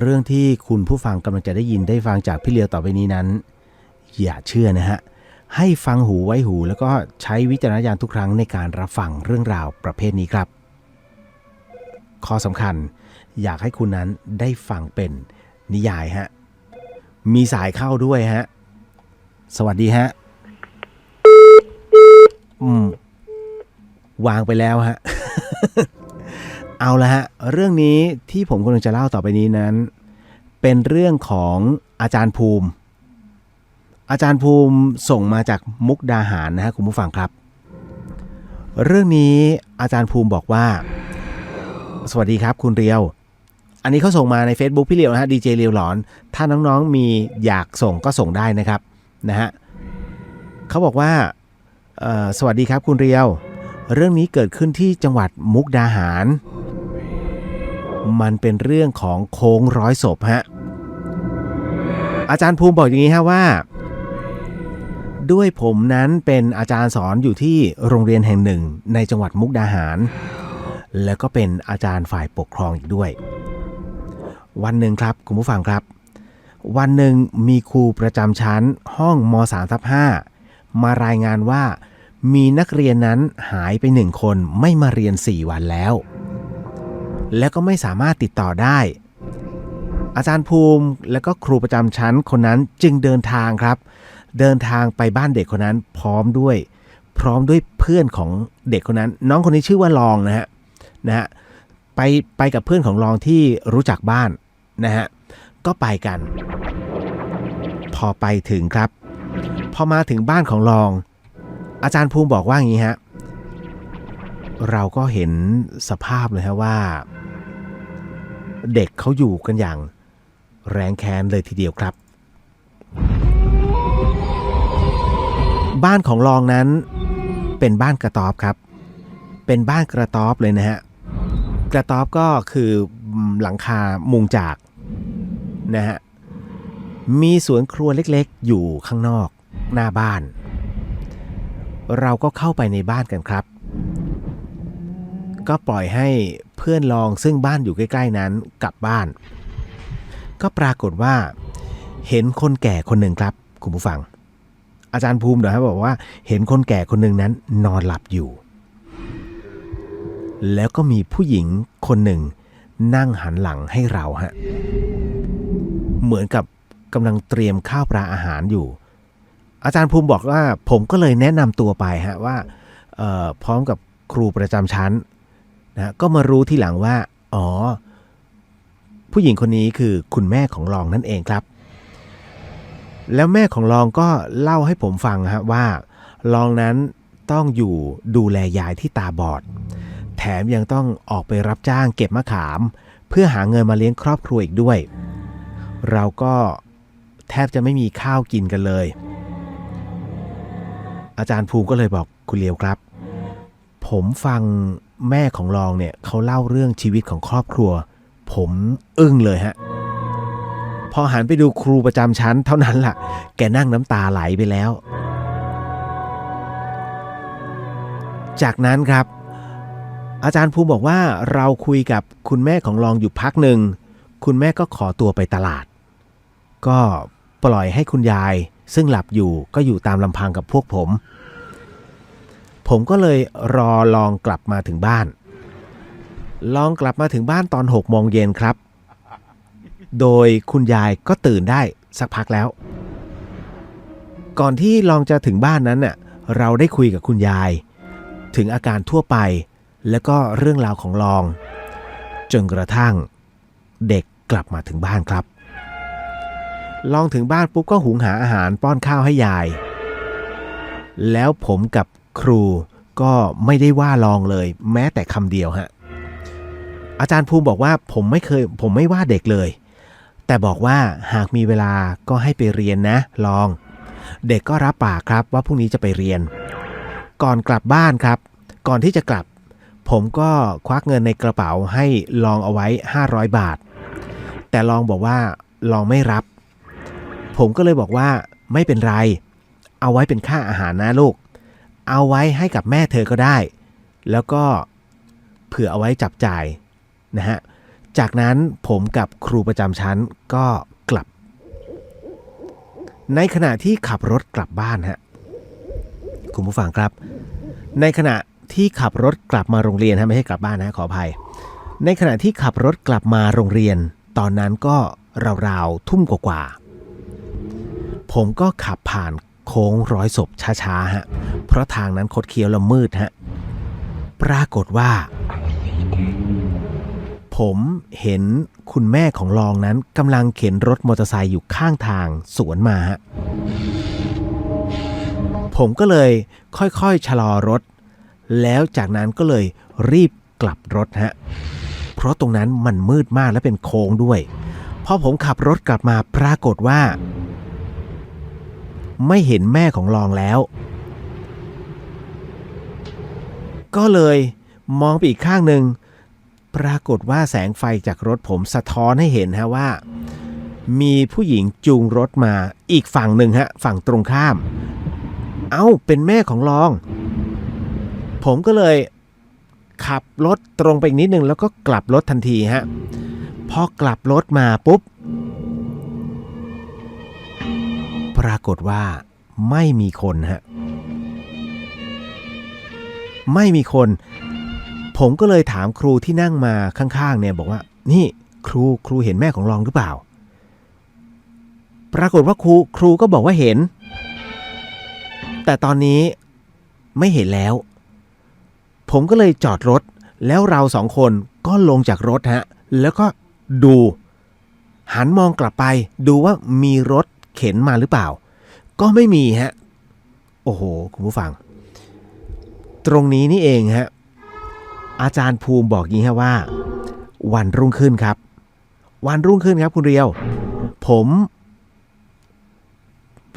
เรื่องที่คุณผู้ฟังกำลังจะได้ยินได้ฟังจากพี่เลียวต่อไปนี้นั้น อย่าเชื่อนะฮะ ให้ฟังหูไว้หู แล้วก็ใช้วิจารณญาณทุกครั้งในการรับฟังเรื่องราวประเภทนี้ครับ ข้อสำคัญอยากให้คุณนั้นได้ฟังเป็นนิยายฮะ มีสายเข้าด้วยฮะ สวัสดีฮะ อืม วางไปแล้วฮะ เอาละฮะ เรื่องนี้ที่ผมกำลังจะเล่าต่อไปนี้นั้น เป็นเรื่องของอาจารย์ภูมิ อาจารย์ภูมิส่งมาจากมุกดาหารนะฮะคุณผู้ฟังครับ เรื่องนี้อาจารย์ภูมิบอกว่า สวัสดีครับคุณเรียว อันนี้เขาส่งมาใน Facebook พี่เรียวนะฮะดีเจเรียวหลอน ถ้าน้องๆมีอยากส่งก็ส่งได้นะครับนะฮะเขาบอกว่าสวัสดีครับคุณเรียว เรื่องนี้เกิดขึ้นที่จังหวัดมุกดาหาร มันเป็นเรื่องของโค้งร้อยศพฮะอาจารย์ภูมิบอกอย่างนี้ฮะว่า ด้วยผมนั้นเป็นอาจารย์สอนอยู่ที่โรงเรียนแห่งหนึ่งในจังหวัดมุกดาหาร แล้วก็เป็นอาจารย์ฝ่ายปกครองอีกด้วย วันหนึ่งครับคุณผู้ฟังครับ วันหนึ่งมีครูประจำชั้นห้องม3ทับ5มารายงานว่ามีนักเรียนนั้นหายไปหนึ่งคนไม่มาเรียน 4 วันแล้ว และก็ไม่สามารถติดต่อได้ อาจารย์ภูมิและก็ครูประจำชั้นคนนั้นจึงเดินทางครับ เดินทางไปบ้านเด็กคนนั้นพร้อมด้วย พร้อมด้วยเพื่อนของเด็กคนนั้น น้องคนนี้ชื่อว่าลองนะฮะนะฮะไปไปกับเพื่อนของลองที่รู้จักบ้านนะฮะก็ไปกัน พอไปถึงครับ พอมาถึงบ้านของลอง อาจารย์ภูมิบอกว่าอย่างนี้ฮะเราก็เห็นสภาพเลยฮะว่า เด็กเขาอยู่กันอย่างแรงแค้นเลยทีเดียวครับ บ้านของลองนั้นเป็นบ้านกระต๊อบครับ เป็นบ้านกระต๊อบเลยนะฮะ กระต๊อบก็คือหลังคามุงจากนะฮะ มีสวนครัวเล็กๆ อยู่ข้างนอกหน้าบ้าน เราก็เข้าไปในบ้านกันครับ ก็ปล่อยให้เพื่อนลองซึ่งบ้านอยู่ใกล้ ๆ นั้นกลับบ้าน ก็ปรากฏว่าเห็นคนแก่คนหนึ่งครับคุณผู้ฟัง อาจารย์ภูมิเดี๋ยวครับบอกว่าเห็นคนแก่คนหนึ่งนั้นนอนหลับอยู่ แล้วก็มีผู้หญิงคนหนึ่งนั่งหันหลังให้เราฮะเหมือนกับกำลังเตรียมข้าวปลาอาหารอยู่ อาจารย์ภูมิบอกว่าผมก็เลยแนะนำตัวไปฮะว่าพร้อมกับครูประจำชั้น นะก็มารู้ที่หลังว่า อ๋อ ผู้หญิงคนนี้คือคุณแม่ของรองนั่นเองครับ แล้วแม่ของรองก็เล่าให้ผมฟังฮะว่ารองนั้นต้องอยู่ดูแลยายที่ตาบอด แถมยังต้องออกไปรับจ้างเก็บมะขาม เพื่อหาเงินมาเลี้ยงครอบครัวอีกด้วย เราก็แทบจะไม่มีข้าวกินกันเลย อาจารย์ภูมิก็เลยบอกคุณเลียวครับ ผมฟัง แม่ของรองเนี่ยเขาเล่าเรื่องชีวิตของครอบครัว ผมอึ้งเลยฮะ พอหันไปดูครูประจำชั้นเท่านั้นล่ะ แกนั่งน้ำตาไหลไปแล้ว จากนั้นครับ อาจารย์ภูมิบอกว่าเราคุยกับคุณแม่ของรองอยู่พักหนึ่ง คุณแม่ก็ขอตัวไปตลาด ก็ปล่อยให้คุณยายซึ่งหลับอยู่ก็อยู่ตามลำพังกับพวกผม ผมก็เลยรอลองกลับมาถึงบ้าน ลองกลับมาถึงบ้านตอน6โมงเย็นครับ โดยคุณยายก็ตื่นได้สักพักแล้ว ก่อนที่ลองจะถึงบ้านนั้นน่ะเราได้คุยกับคุณยาย ถึงอาการทั่วไป แล้วก็เรื่องราวของลอง จนกระทั่งเด็กกลับมาถึงบ้านครับ ลองถึงบ้านปุ๊บก็หุงหาอาหารป้อนข้าวให้ยาย แล้วผมกับ ครูก็ไม่ได้ว่าลองเลย แม้แต่คำเดียวฮะอาจารย์ภูมิบอกว่าผมไม่เคยผมไม่ว่าเด็กเลย แต่บอกว่าหากมีเวลาก็ให้ไปเรียนนะ ลอง เด็กก็รับปากครับว่าพรุ่งนี้จะไปเรียน ก่อนกลับบ้านครับ ก่อนที่จะกลับ ผมก็ควักเงินในกระเป๋าให้ลองเอาไว้ 500 บาท แต่ลองบอกว่าลองไม่รับ ผมก็เลยบอกว่าไม่เป็นไร เอาไว้เป็นค่าอาหารนะลูก เอาไว้ให้กับแม่เธอก็ได้ แล้วก็เผื่อเอาไว้จับจ่ายนะฮะ จากนั้นผมกับครูประจำชั้นก็กลับ ในขณะที่ขับรถกลับบ้านฮะคุณผู้ฟังครับ ในขณะที่ขับรถกลับมาโรงเรียนฮะไม่ใช่กลับบ้านนะขออภัย ในขณะที่ขับรถกลับมาโรงเรียน ตอนนั้นก็ราวๆทุ่มกว่าๆผมก็ขับผ่าน โค้งร้อยศพช้าๆฮะ เพราะทางนั้นคดเคี้ยวและมืดฮะ ปรากฏว่า ผมเห็นคุณแม่ของลองนั้นกำลังเข็นรถมอเตอร์ไซค์อยู่ข้างทางสวนมาฮะ ผมก็เลยค่อยๆชะลอรถ แล้วจากนั้นก็เลยรีบกลับรถฮะ เพราะตรงนั้นมันมืดมากและเป็นโค้งด้วย พอผมขับรถกลับมาปรากฏว่า ไม่เห็นแม่ของลองแล้ว ก็เลยมองไปอีกข้างหนึ่งปรากฏว่าแสงไฟจากรถผมสะท้อนให้เห็นฮะว่า มีผู้หญิงจูงรถมาอีกฝั่งหนึ่งฮะฝั่งตรงข้าม เอ้าเป็นแม่ของลอง ผมก็เลยขับรถตรงไปอีกนิดนึงแล้วก็กลับรถทันทีฮะพอกลับรถมาปุ๊บ ปรากฏว่าไม่มีคนฮะไม่มีคน ผมก็เลยถามครูที่นั่งมาข้างๆเนี่ยบอกว่า นี่ครูครูเห็นแม่ของลองหรือเปล่า ปรากฏว่าครูครูก็บอกว่าเห็น แต่ตอนนี้ไม่เห็นแล้ว ผมก็เลยจอดรถ แล้วเราสองคนก็ลงจากรถฮะ แล้วก็ดู หันมองกลับไปดูว่ามีรถ เข็นมาหรือเปล่า ก็ไม่มีฮะ โอ้โห คุณผู้ฟัง ตรงนี้นี่เองฮะ อาจารย์ภูมิบอกงี้ฮะว่า วันรุ่งขึ้นครับ วันรุ่งขึ้นครับคุณเรียว ผม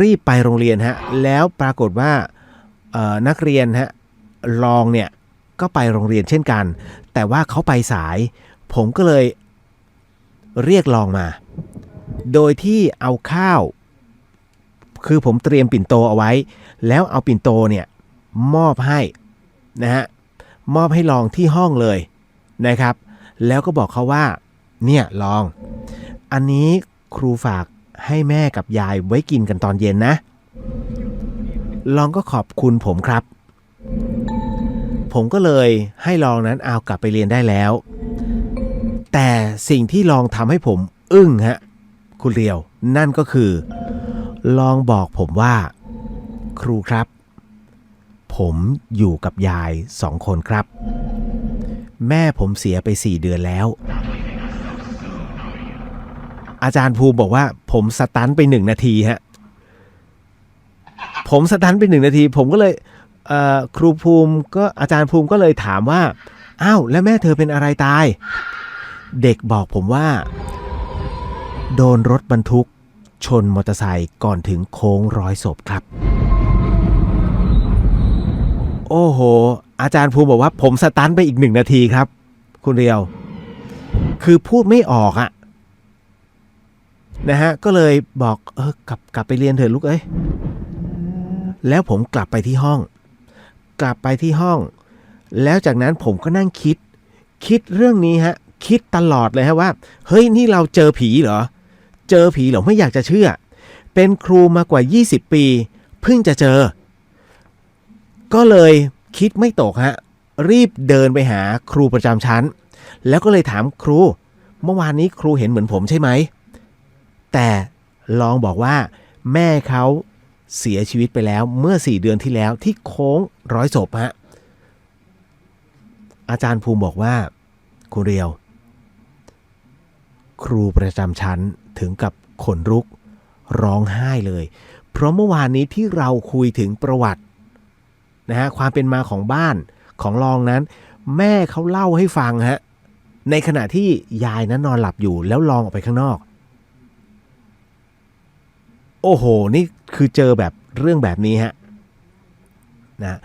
รีบไปโรงเรียนฮะ แล้วปรากฏว่านักเรียนฮะลองเนี่ยก็ไปโรงเรียนเช่นกัน แต่ว่าเขาไปสาย ผมก็เลยเรียกลองมา โดยที่เอาข้าว คือผมเตรียมปิ่นโตเอาไว้ แล้วเอาปิ่นโตเนี่ยมอบให้นะฮะมอบให้ลองที่ห้องเลยนะครับ แล้วก็บอกเขาว่า เนี่ยลอง อันนี้ครูฝากให้แม่กับยายไว้กินกันตอนเย็นนะ ลองก็ขอบคุณผมครับ ผมก็เลยให้ลองนั้นเอากลับไปเรียนได้แล้ว แต่สิ่งที่ลองทำให้ผมอึ้งฮะคุณเรียว นั่นก็คือ ลองบอกผมว่า ครูครับ ผมอยู่กับยายสองคนครับ แม่ผมเสียไปสี่เดือนแล้ว อาจารย์ภูมิบอกว่า ผมสตันไปหนึ่งนาทีฮะผมสตันไปหนึ่งนาที ผมก็เลยเครูภูมิก็อาจารย์ภูมิก็เลยถามว่าอ้าวแล้วแม่เธอเป็นอะไรตาย เด็กบอกผมว่า โดนรถบรรทุก ชนมอเตอร์ไซค์ก่อนถึงโค้งร้อยศพครับ โอ้โห อาจารย์ภูมิบอกว่าผมสตันไปอีกหนึ่งนาทีครับ คุณเรียว คือพูดไม่ออกอะนะฮะ ก็เลยบอกเออกลับกลับไปเรียนเถอะลูกเอ้ยแล้วผมกลับไปที่ห้อง กลับไปที่ห้อง แล้วจากนั้นผมก็นั่งคิด คิดเรื่องนี้ฮะ คิดตลอดเลยฮะว่า เฮ้ย นี่เราเจอผีเหรอ เจอผีเหรอไม่อยากจะเชื่อ เป็นครูมากว่า 20 ปี เพิ่งจะเจอ ก็เลยคิดไม่ตกฮะ รีบเดินไปหาครูประจำชั้น แล้วก็เลยถามครู เมื่อวานนี้ครูเห็นเหมือนผมใช่ไหม แต่ลองบอกว่า แม่เขาเสียชีวิตไปแล้วเมื่อ 4 เดือนที่แล้วที่โค้งร้อยศพฮะอาจารย์ภูมิบอกว่าครูเรียว ครูประจำชั้น ถึงกับขนลุกร้องไห้เลย เพราะเมื่อวานนี้ที่เราคุยถึงประวัตินะฮะความเป็นมาของบ้านของลองนั้น แม่เขาเล่าให้ฟังฮะในขณะที่ยายนั้นนอนหลับอยู่แล้วลองออกไปข้างนอก โอ้โห นี่คือเจอแบบเรื่องแบบนี้ฮะนะ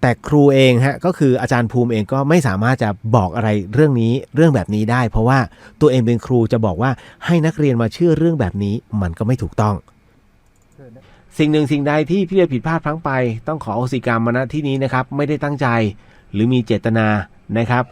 แต่ครูเองฮะก็คืออาจารย์ภูมิเองก็ไม่สามารถจะบอกอะไรเรื่องนี้เรื่องแบบนี้ได้ เพราะว่าตัวเองเป็นครูจะบอกว่าให้นักเรียนมาเชื่อเรื่องแบบนี้มันก็ไม่ถูกต้อง สิ่งหนึ่งสิ่งใดที่พี่เรียผิดพลาดพลั้งไป ต้องขออโหสิกรรมมาณที่นี้นะครับ ไม่ได้ตั้งใจหรือมีเจตนานะครับ